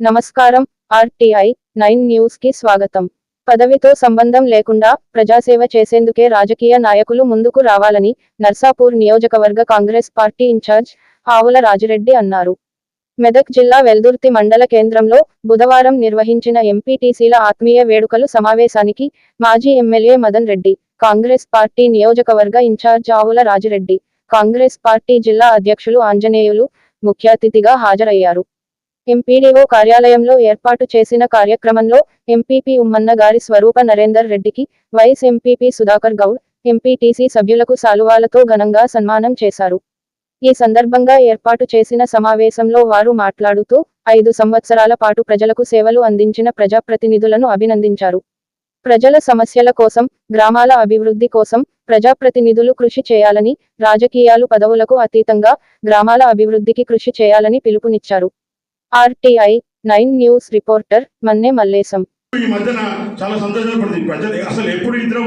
నమస్కారం RTI nine న్యూస్కి స్వాగతం. పదవితో సంబంధం లేకుండా ప్రజాసేవ చేసేందుకే రాజకీయ నాయకులు ముందుకు రావాలని నర్సాపూర్ నియోజకవర్గ కాంగ్రెస్ పార్టీ ఇన్ఛార్జ్ ఆవుల రాజిరెడ్డి అన్నారు. మెదక్ జిల్లా వెల్దుర్తి మండల కేంద్రంలో బుధవారం నిర్వహించిన ఎంపీటీసీల ఆత్మీయ వేడుకలు సమావేశానికి మాజీ ఎమ్మెల్యే మదన్ రెడ్డి కాంగ్రెస్ పార్టీ నియోజకవర్గ ఇన్ఛార్జ్ ఆవుల రాజిరెడ్డి కాంగ్రెస్ పార్టీ జిల్లా అధ్యక్షులు ఆంజనేయులు ముఖ్య అతిథిగా హాజరయ్యారు. ఎంపీడీఓ కార్యాలయంలో ఏర్పాటు చేసిన కార్యక్రమంలో ఎంపీపీ ఉమ్మన్న గారి స్వరూప నరేందర్ రెడ్డికి vice MPP Sudhakar Goud MPTC సభ్యులకు సాలువాలతో ఘనంగా సన్మానం చేశారు. ఈ సందర్భంగా ఏర్పాటు చేసిన సమావేశంలో వారు మాట్లాడుతూ ఐదు సంవత్సరాల పాటు ప్రజలకు సేవలు అందించిన ప్రజాప్రతినిధులను అభినందించారు. ప్రజల సమస్యల కోసం గ్రామాల అభివృద్ధి కోసం ప్రజాప్రతినిధులు కృషి చేయాలని రాజకీయాలు పదవులకు అతీతంగా గ్రామాల అభివృద్ధికి కృషి చేయాలని పిలుపునిచ్చారు. RTI nine news reporter Manne Mallesham. ఈ మధ్యన చాలా సంతోషపడుతుంది ప్రజలు అసలు ఎప్పుడు ఇద్దరు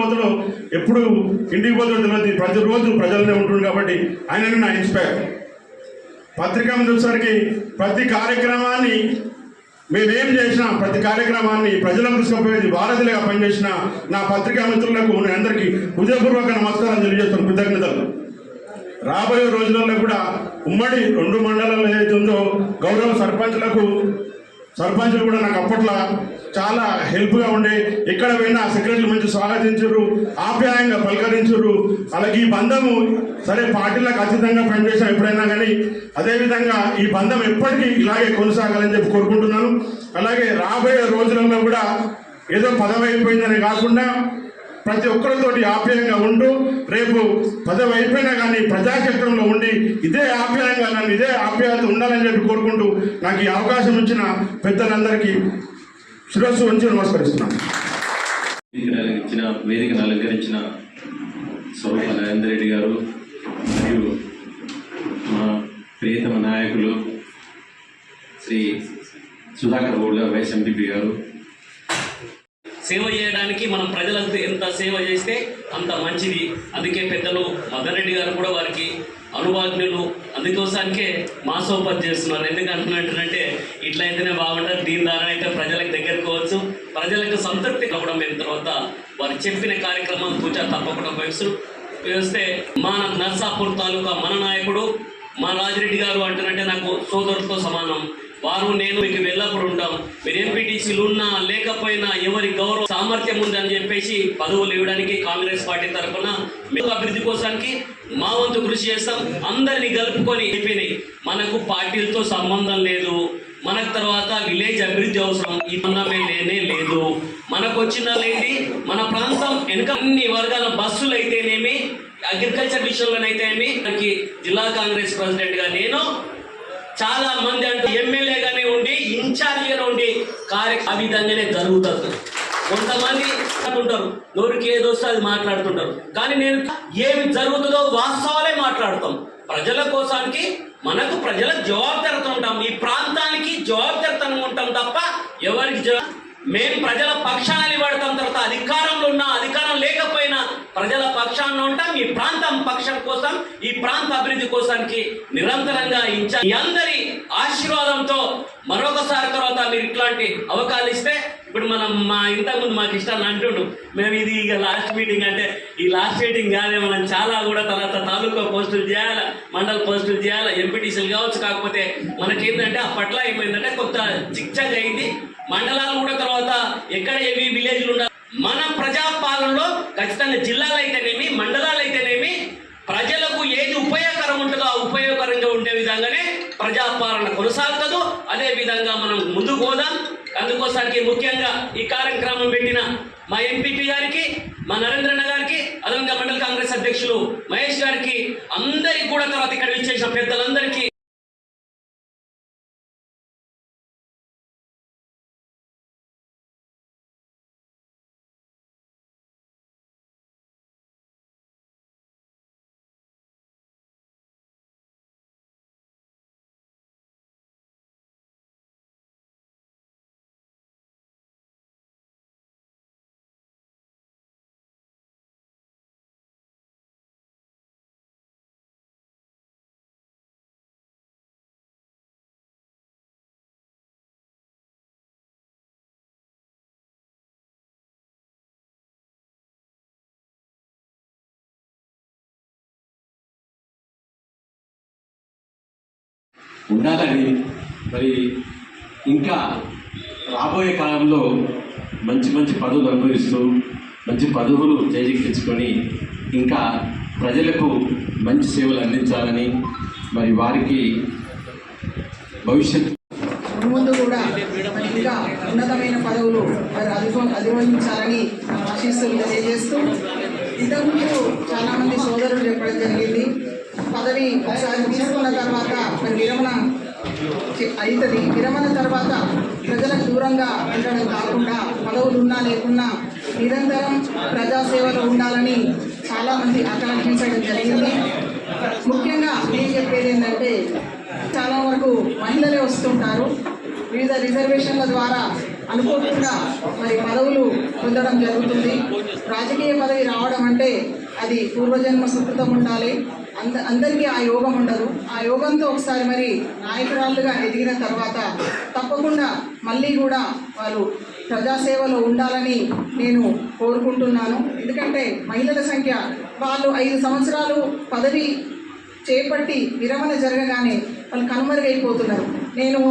ఎప్పుడు ఇంటికి పోతాడో తెలియదు. ప్రతిరోజు ప్రజలనే ఉంటుంది కాబట్టి ఆయన నా ఇన్స్పైర్. పత్రికా మీద వచ్చేసరికి ప్రతి కార్యక్రమాన్ని మేమేం చేసినా ప్రతి కార్యక్రమాన్ని ప్రజలకు తీసుకుపోయేది వారధిగా పనిచేసిన నా పత్రికా మిత్రులకు నేను అందరికీ హృదయపూర్వక నమస్కారం తెలియజేస్తాను కృతజ్ఞతలు. రాబోయే రోజులలో కూడా ఉమ్మడి రెండు మండలాలు ఏదైతే ఉందో గౌరవ సర్పంచ్లకు సర్పంచులు కూడా నాకు అప్పట్లో చాలా హెల్ప్గా ఉండే. ఎక్కడ పోయినా సెక్రటరీలు మంచి స్వాగతించరు ఆప్యాయంగా పలకరించరు అలాగే ఈ బంధము సరే పార్టీలకు అతీతంగా పనిచేసాం ఎప్పుడైనా కానీ అదేవిధంగా ఈ బంధం ఎప్పటికీ ఇలాగే కొనసాగాలని చెప్పి కోరుకుంటున్నాను. అలాగే రాబోయే రోజులలో కూడా ఏదో పదవి అయిపోయిందని కాకుండా ప్రతి ఒక్కరితోటి ఆప్యాయంగా ఉంటూ రేపు పదవి అయిపోయినా కానీ ప్రజాక్షేత్రంలో ఉండి ఇదే ఆప్యాయంగా నన్ను ఇదే ఆప్యాయత ఉండాలని చెప్పి కోరుకుంటూ నాకు ఈ అవకాశం ఇచ్చిన పెద్దలందరికీ శిరస్సు ఉంచి నమస్కరిస్తున్నాను. ఇచ్చిన అలంకరించిన వేదికను అలంకరించిన స్వరూప నరేందర్ రెడ్డి గారు మరియు మా ప్రియతమ నాయకులు శ్రీ సుధాకర్ గౌడ్ గారు వైస్ ఎంపీపీ గారు సేవ చేయడానికి మనం ప్రజలకు ఎంత సేవ చేస్తే అంత మంచిది. అందుకే పెద్దలు మదన్ రెడ్డి గారు కూడా వారికి అనువాజ్ఞులు అందుకోసానికే మాసోపతి చేస్తున్నారు. ఎందుకంటున్నట్టంటే ఇట్లా అయితేనే బాగుంటుంది దీని ద్వారా అయితే ప్రజలకు దగ్గరకోవచ్చు. ప్రజలకు సంతృప్తి కావడం అయిన తర్వాత వారు చెప్పిన కార్యక్రమం పూజ తప్పకుండా వయసు వేస్తే మా నర్సాపూర్ తాలూకా మన నాయకుడు మా రాజిరెడ్డి గారు అంటున్నట్టే నాకు సోదరుడితో సమానం. వారు నేను మీకు వెళ్ళప్పుడు ఉంటాం మీరు ఎంపీటీసీలు ఉన్నా లేకపోయినా ఎవరి గౌరవ సామర్థ్యం ఉందని చెప్పేసి పదవులు ఇవ్వడానికి కాంగ్రెస్ పార్టీ తరఫున మేము అభివృద్ధి కోసానికి మా వంతు కృషి చేస్తాం. అందరినీ కలుపుకొని అయిపోయినాయి మనకు పార్టీలతో సంబంధం లేదు. మనకు తర్వాత విలేజ్ అభివృద్ధి అవసరం. ఈ లేనే లేదు. మనకు వచ్చిన లేని మన ప్రాంతం వెనుక అన్ని వర్గాల బస్సులు అయితేనేమి అగ్రికల్చర్ విషయంలోనైతేనేమి మనకి జిల్లా కాంగ్రెస్ ప్రెసిడెంట్గా నేను చాలా మంది అంటే ఎమ్మెల్యేగానే ఉండి ఇన్ఛార్జిగానే ఉండి కార్య ఆ విధంగానే జరుగుతుంది కొంతమంది అనుకుంటారు నోరికి ఏదో వస్తే అది మాట్లాడుతుంటారు. కానీ నేను ఏమి జరుగుతుందో వాస్తవాలే మాట్లాడతాం. ప్రజల కోసానికి మనకు ప్రజల జవాబుదారిత ఉంటాం. ఈ ప్రాంతానికి జవాబుదారితనం ఉంటాం తప్ప ఎవరికి మేము ప్రజల పక్షాన్ని వాడతాం తర్వాత అధికారంలో ఉన్న అధికారం లేకపోయినా ప్రజల పక్షాన ఉంటాం. ఈ ప్రాంతం పక్షం కోసం ఈ ప్రాంత అభివృద్ధి కోసానికి నిరంతరంగా ఇంచా మీ అందరి ఆశీర్వాదంతో మరొకసారి తర్వాత మీరు ఇట్లాంటి అవకాశాలు ఇస్తే ఇప్పుడు మనం మా ఇంతకుముందు మాకు ఇష్టాన్ని అంటుండు మేము ఇది ఇక లాస్ట్ మీటింగ్ అంటే ఈ లాస్ట్ మీటింగ్ కాదే మనం చాలా కూడా తర్వాత తాలూకా పోస్టులు చేయాలి మండల పోస్టులు చేయాలి ఎంపీటీసీలు కావచ్చు కాకపోతే మనకేంటంటే అప్పట్లో ఏమైందంటే కొంత చిక్చక్ అయింది మండలాలు కూడా తర్వాత ఎక్కడ ఏవి విలేజ్లు ఉండాలి మన ప్రజాపాలనలో ఖచ్చితంగా జిల్లాలు అయితేనేమి మండలాలు అయితేనేమి ప్రజలకు ఏది ఉపయోగకరం ఉంటుందో ఆ ఉపయోగకరంగా ఉండే విధంగానే ప్రజాపాలన కొనసాగుతుందో అదే విధంగా మనం ముందుకు పోదాం. అందుకోసానికి ముఖ్యంగా ఈ కార్యక్రమం పెట్టిన మా ఎంపీపీ గారికి మా నరేంద్రన్న గారికి అదనంగా మండల కాంగ్రెస్ అధ్యక్షులు మహేష్ గారికి అందరికి కూడా తర్వాత ఇక్కడ విచ్చేసిన పెద్దలందరికీ ఉండాలని మరి ఇంకా రాబోయే కాలంలో మంచి మంచి పదవులు అనుభవిస్తూ మంచి పదవులు చేజిక్కించుకొని ఇంకా ప్రజలకు మంచి సేవలు అందించాలని మరి వారికి భవిష్యత్ ముందు కూడా ఇంకా ఉన్నతమైన పదవులు మరి అధిగో అధిరోహించాలని ఆశిస్తూ తెలియజేస్తూ ఇంతకుముందు చాలామంది సోదరులు చెప్పడం జరిగింది. పదవి ఒకసారి తీసుకున్న తర్వాత మరి విరమణ అవుతుంది విరమణ తర్వాత ప్రజలకు దూరంగా ఉండడం కాకుండా పదవులు ఉన్నా లేకున్నా నిరంతరం ప్రజాసేవలో ఉండాలని చాలామంది ఆకాంక్షించడం జరిగింది. ముఖ్యంగా నేను చెప్పేది ఏంటంటే చాలా వరకు మహిళలే వస్తుంటారు. వివిధ రిజర్వేషన్ల ద్వారా అనుకోకుండా మరి పదవులు పొందడం జరుగుతుంది. రాజకీయ పదవి రావడం అంటే అది పూర్వజన్మ సుకృతం ఉండాలి. అంద అందరికీ ఆ యోగం ఉండదు. ఆ యోగంతో ఒకసారి మరి నాయకురాలుగా ఎదిగిన తర్వాత తప్పకుండా మళ్ళీ కూడా వాళ్ళు ప్రజాసేవలో ఉండాలని నేను కోరుకుంటున్నాను. ఎందుకంటే మహిళల సంఖ్య వాళ్ళు ఐదు సంవత్సరాలు పదవి చేపట్టి విరమణ జరగగానే వాళ్ళు కనుమరుగైపోతున్నారు. నేను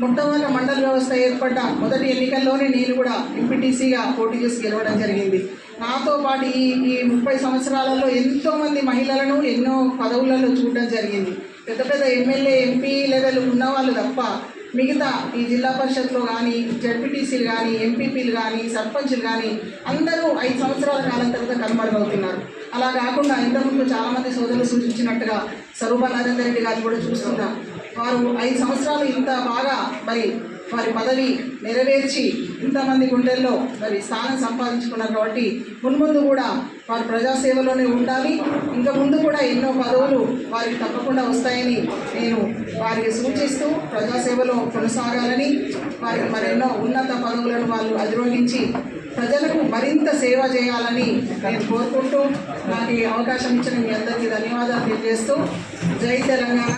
మొట్టమొదటి మండల వ్యవస్థ ఏర్పడ్డ మొదటి ఎన్నికల్లోనే నేను కూడా ఎంపీటీసీగా పోటీ చేసి గెలవడం జరిగింది. నాతో పాటు ఈ ఈ ముప్పై సంవత్సరాలలో ఎంతోమంది మహిళలను ఎన్నో పదవులలో చూడడం జరిగింది. పెద్ద పెద్ద ఎమ్మెల్యే ఎంపీ లెవెల్ ఉన్నవాళ్ళు తప్ప మిగతా ఈ జిల్లా పరిషత్లో కానీ జడ్పీటీసీలు కానీ ఎంపీపీలు కానీ సర్పంచ్లు కానీ అందరూ ఐదు సంవత్సరాల కాలం తర్వాత కనుమరుగవుతున్నారు. అలా కాకుండా ఇంతకుముందు చాలామంది సోదరులు సూచించినట్టుగా స్వరూప నరేందర్ రెడ్డి గారు కూడా చూస్తున్నారు వారు ఐదు సంవత్సరాలు ఇంత బాగా మరి వారి పదవి నెరవేర్చి ఇంతమంది గుండెల్లో మరి స్థానం సంపాదించుకున్నారు కాబట్టి మున్ముందు కూడా వారు ప్రజాసేవలోనే ఉండాలి. ఇంకా ముందు కూడా ఎన్నో పదవులు వారికి తప్పకుండా వస్తాయని నేను వారికి సూచిస్తూ ప్రజాసేవలో కొనసాగాలని వారికి మరెన్నో ఉన్నత పదవులను వాళ్ళు అధిరోహించి ప్రజలకు మరింత సేవ చేయాలని నేను కోరుకుంటూ నాకు ఈ అవకాశం ఇచ్చిన మీ అందరికీ ధన్యవాదాలు తెలియజేస్తూ జై తెలంగాణ.